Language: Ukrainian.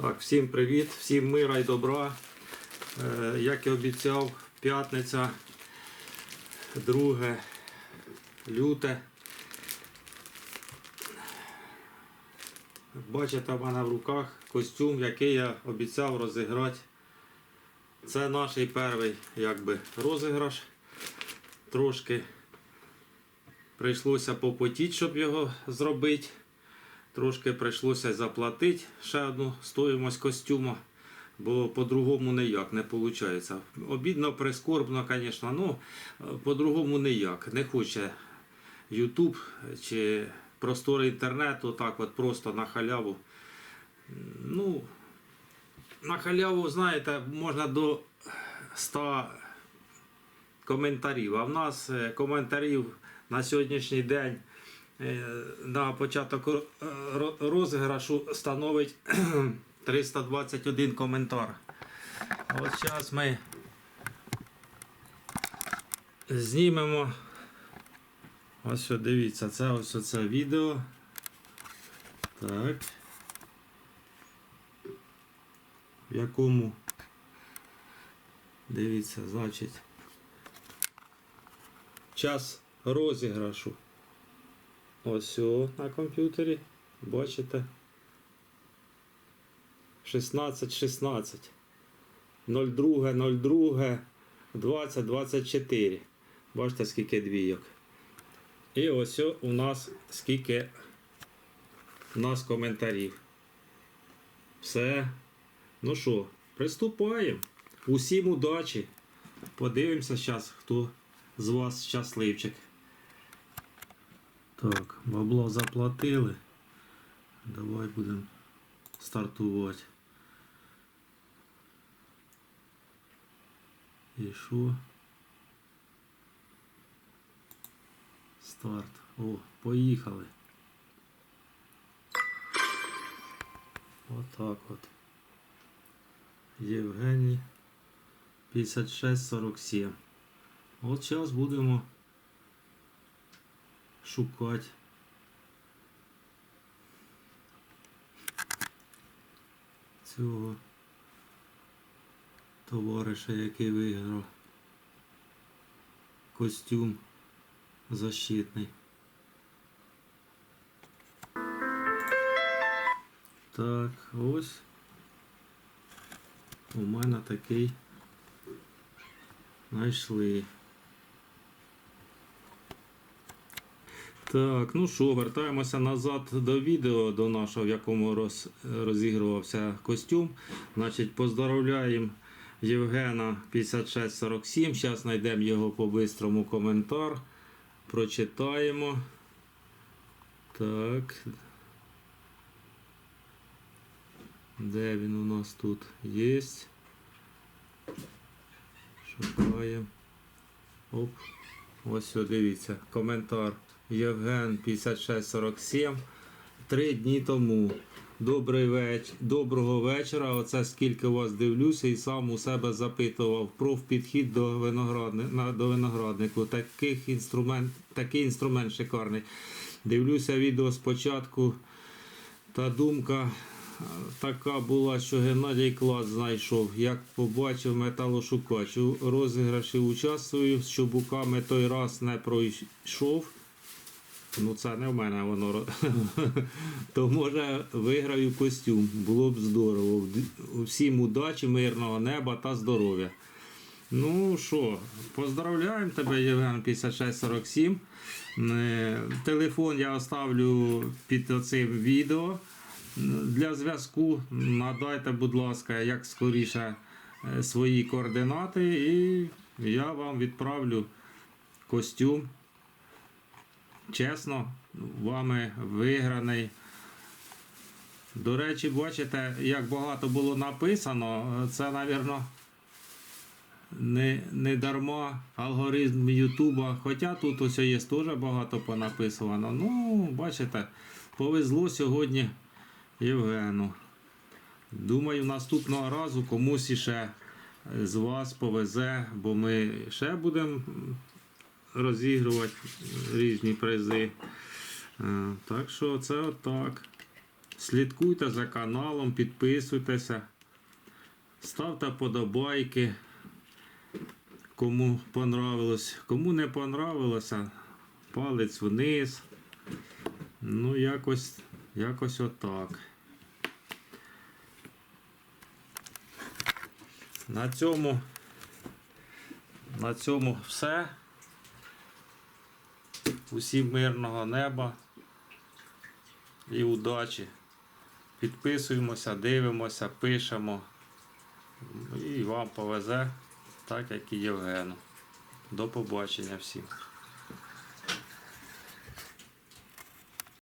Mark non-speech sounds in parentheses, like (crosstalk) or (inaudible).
Так, всім привіт, всім мира і добра. Е, як і обіцяв, п'ятниця, 2 люте. Бачите, в мене в руках костюм, який я обіцяв розіграти. Це наш перший якби, розіграш. Трошки прийшлося попотіти, щоб його зробити. Трошки прийшлося заплатити ще одну стоїмость костюма, бо по-другому ніяк не виходить. Обідно, прискорбно, звісно, ну по-другому ніяк. Не хоче YouTube чи простори інтернету, так от просто на халяву. Ну, на халяву, знаєте, можна до 100 коментарів. А в нас е, коментарів на сьогоднішній день на початок ро- ро- розіграшу становить (clears throat) 321 коментар. От зараз ми знімемо. Ось дивіться, це ось оце відео. Так. В якому дивіться, значить час розіграшу. Ось на комп'ютері. Бачите? 16, 16. 02, 02, 20, 24. Бачите, скільки двійок. І ось у нас скільки у нас коментарів. Все. Ну що, приступаємо. Усім удачі. Подивимося зараз, хто з вас щасливчик. Так, бабло заплатили. Давай будемо стартувати. І що? Старт. О, поїхали. Отак от. Євгеній 5647. От зараз будемо шукати. Цього товариша, який виграв костюм защитний. Так, ось у мене такий знайшли. Так, ну що, вертаємося назад до відео, до нашого, в якому роз, розігрувався костюм. Значить, поздравляємо Євгена 5647. Зараз знайдемо його по бистрому коментар. Прочитаємо. Так. Де він у нас тут є? Шукаємо. Оп. Ось дивіться. Коментар. Євген 5647. Три дні тому. Добрий веч... Доброго вечора. Оце скільки вас дивлюся і сам у себе запитував про підхід до, виноградни... до винограднику. Таких інструмент... Такий інструмент шикарний. Дивлюся відео спочатку. Та думка е, така була, що Геннадій клас знайшов. Як побачив металошукач. У розіграші участвую, з чубуками той раз не пройшов. Ну це не в мене воно. (laughs) То може виграю костюм. Було б здорово. Всім удачі, мирного неба та здоров'я. Ну що, поздравляємо тебе, Євген 5647. Е, Телефон я оставлю під цим відео. Для зв'язку надайте, будь ласка, як скоріше е, свої координати, і я вам відправлю костюм. Чесно, вами виграний. До речі, бачите, як багато було написано, це, мабуть, не, не дарма алгоритм Ютуба. Хоча тут ось є теж багато понаписано. Ну, бачите, повезло сьогодні Євгену. Думаю, наступного разу комусь іще з вас повезе, бо ми ще будемо розігрувати різні призи. Е, Так що це отак. Слідкуйте за каналом, підписуйтеся, ставте подобайки. Кому понравилось, кому не понравилося, палець вниз. Ну, якось, якось отак. На цьому, на цьому все. Усім мирного неба і удачі. Підписуємося, дивимося, пишемо. І вам повезе, так як і Євгену. До побачення всім.